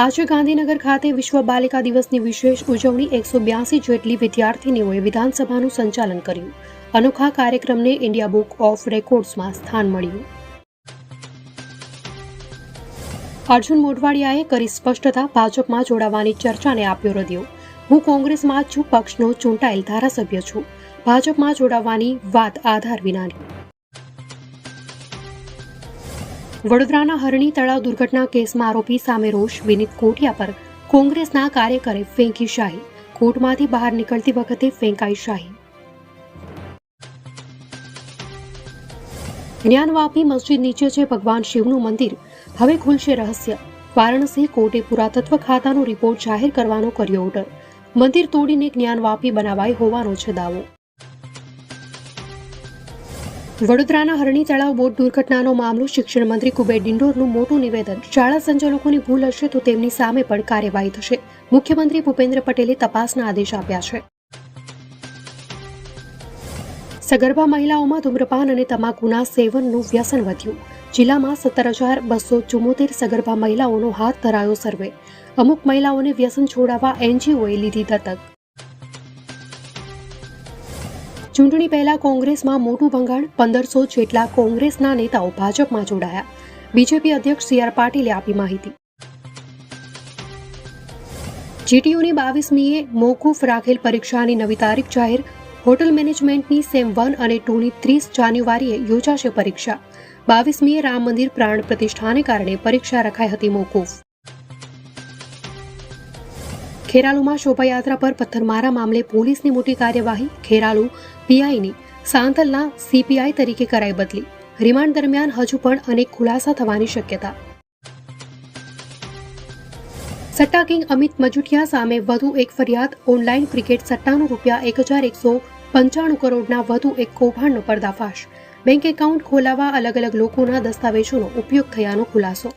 આજે ગાંધીનગર ખાતે વિશ્વ બાલિકા દિવસની વિશેષ ઉજવણી એકસો બ્યાસી જેટલી વિદ્યાર્થીનીઓએ વિધાનસભાનું સંચાલન કર્યું. અનોખા કાર્યક્રમને ઇન્ડિયા બુક ઓફ રેકોર્ડ્સમાં સ્થાન મળ્યું. અર્જુન મોઢવાડિયાએ કરી સ્પષ્ટતા ભાજપમાં જોડાવાની ચર્ચાને આપ્યો રદિયો હું કોંગ્રેસમાં છું, પક્ષનો ચૂંટાયેલ ધારાસભ્ય છું. ભાજપમાં જોડાવાની વાત આધાર વિનાની. વડોદરાના હરણી તળાવ દુર્ઘટના કેસમાં આરોપી સામે રોષ, વિનીત કોટિયા પર કોંગ્રેસના કાર્યકરે ફેંકી શાહી. કોર્ટમાંથી બહાર નીકળતી વખતે ફેંકાઈ શાહી. જ્ઞાનવાપી મસ્જિદ નીચે છે ભગવાન શિવનું મંદિર. હવે ખુલશે રહસ્ય. વારાણસી કોર્ટે પુરાતત્વ ખાતાનો રિપોર્ટ જાહેર કરવાનો કર્યો ઓર્ડર મંદિર તોડીને જ્ઞાનવાપી બનાવાઈ હોવાનો છે દાવો. વડોદરાના હરણી તળાવ બોટ દુર્ઘટનાનો મામલો શિક્ષણ મંત્રી કુબેર ડિંડોરનું મોટું નિવેદન. શાળા સંચાલકોની ભૂલ હશે તો તેમની સામે પણ કાર્યવાહી થશે. મુખ્યમંત્રી ભૂપેન્દ્ર પટેલે તપાસના આદેશ આપ્યા છે. સગર્ભા મહિલાઓમાં ધૂમ્રપાન અને તમાકુના સેવનનું વ્યસન વધ્યું. જિલ્લામાં સત્તર હજાર બસો ચુમ્મોતેર સગર્ભા મહિલાઓનો હાથ ધરાયો સર્વે. અમુક મહિલાઓને વ્યસન છોડાવવા એનજીઓએ લીધી દત્તક. ચૂંટણી પહેલા કોંગ્રેસમાં મોટું ભંગાણ, પંદરસો જેટલા કોંગ્રેસના નેતાઓ ભાજપમાં જોડાયા. બીજેપી અધ્યક્ષ સી આર પાટીલે આપી માહિતી. જીટીયુની બાવીસમીએ મોકૂફ રાખેલ પરીક્ષાની નવી તારીખ જાહેર. હોટલ મેનેજમેન્ટની સેમ વન અને ટુની ત્રીસ જાન્યુઆરીએ યોજાશે પરીક્ષા. બાવીસમીએ રામ મંદિર પ્રાણ પ્રતિષ્ઠાને કારણે પરીક્ષા રખાઈ હતી મોકૂફ. ખેરાલુમાં શોભાયાત્રા પર પથ્થરમારા મામલે પોલીસની મોટી કાર્યવાહી, ખેરાલુ પીઆઈની સાંતલના સીપીઆઈ તરીકે કરાઈ બદલી. રિમાન્ડ દરમિયાન હજુ પણ અનેક ખુલાસા થવાની શક્યતા. સટ્ટા કિંગ અમિત મજુઠિયા સામે વધુ એક ફરિયાદ. ઓનલાઈન ક્રિકેટ સટ્ટાનું રૂપિયા એક હજાર એકસો પંચાણું કરોડના વધુ એક કૌભાંડનો પર્દાફાશ. બેંક એકાઉન્ટ ખોલાવવા અલગ અલગ લોકોના દસ્તાવેજોનો ઉપયોગ થયાનો ખુલાસો.